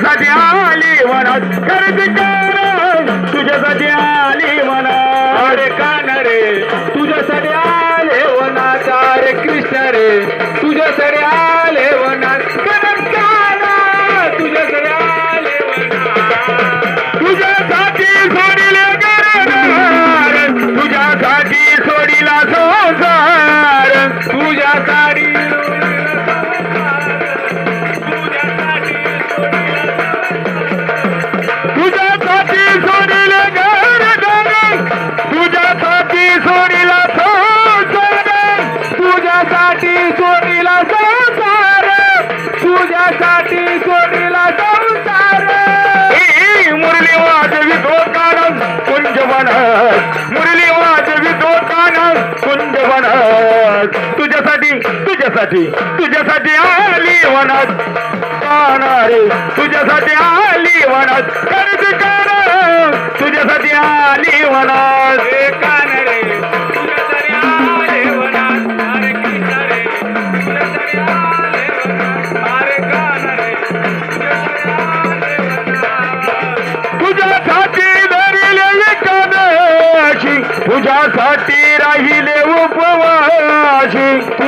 तुझ्यासाठी आली मनात. खरंच कारण तुझ्यासाठी आली मनात. रे कान रे तुझ्यासाठी आले वनाचा रे कृष्ण रे तुझ्यासाठी आले मुरली कुंज मुरली कुंज तुझ्यासाठी तुझ्यासाठी तुझ्यासाठी आली वनात कानारे तुझ्यासाठी आली ভালোবাসি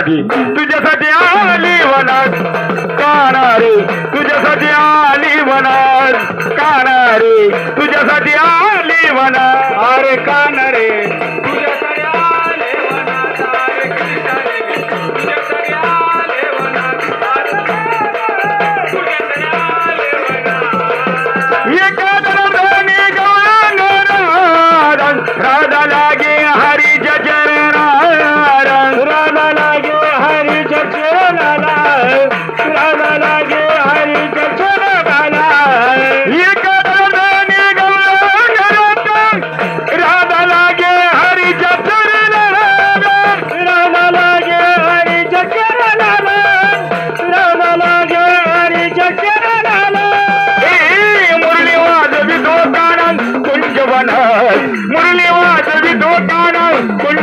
तुझ्यासाठी तुझ्यासाठी आली म्हणत कानारे तुझ्यासाठी आली म्हणत कानारे तुझ्यासाठी आली वनात. अरे कानारे तुझ्या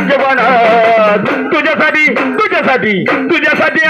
भाग्यवान तुझ्यासाठी तुझ्यासाठी तुझ्यासाठी.